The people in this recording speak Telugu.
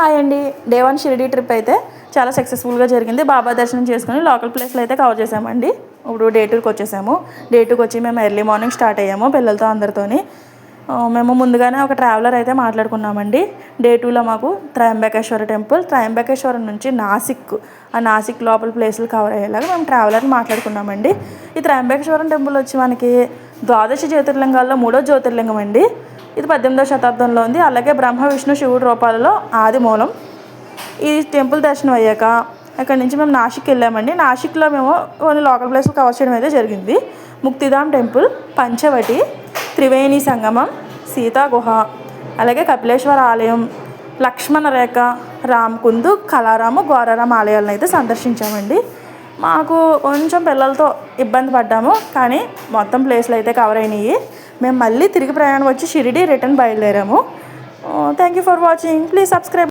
హాయ్ అండి. డే వన్ షిరిడి ట్రిప్ అయితే చాలా సక్సెస్ఫుల్గా జరిగింది. బాబా దర్శనం చేసుకుని లోకల్ ప్లేస్లో అయితే కవర్ చేసామండి. ఇప్పుడు డే టూకి వచ్చేసాము. డే టూకి వచ్చి మేము ఎర్లీ మార్నింగ్ స్టార్ట్ అయ్యాము పిల్లలతో అందరితోని. మేము ముందుగానే ఒక ట్రావెలర్ అయితే మాట్లాడుకున్నామండి. డే టూలో మాకు త్రయంబకేశ్వర టెంపుల్ త్రయంబకేశ్వరం నుంచి నాసిక్ ఆ నాసిక్ లోపల ప్లేసులు కవర్ అయ్యేలాగా మేము ట్రావెలర్ని మాట్లాడుకున్నామండి. ఈ త్రయంబకేశ్వరం టెంపుల్ వచ్చి మనకి ద్వాదశ జ్యోతిర్లింగాల్లో మూడో జ్యోతిర్లింగం అండి. ఇది పద్దెనిమిదవ శతాబ్దంలో ఉంది. అలాగే బ్రహ్మ విష్ణు శివుడు రూపాలలో ఆది మూలం. ఈ టెంపుల్ దర్శనం అయ్యాక అక్కడి నుంచి మేము నాసిక్ వెళ్ళామండి. నాసిక్లో మేము కొన్ని లోకల్ ప్లేస్లు కవర్ చేయడం అయితే జరిగింది. ముక్తిధామ్ టెంపుల్ పంచవటి త్రివేణి సంగమం సీతా గుహ అలాగే కపిలేశ్వర ఆలయం లక్ష్మణ రేఖ రామకుందు కళారాము ఘోరారాం ఆలయాలను అయితే సందర్శించామండి. మాకు కొంచెం పిల్లలతో ఇబ్బంది పడ్డాము కానీ మొత్తం ప్లేస్లు అయితే కవర్ అయినాయి. మేము మళ్ళీ తిరిగి ప్రయాణం వచ్చి షిరిడి రిటర్న్ బయలుదేరాము. Thank you for watching please subscribe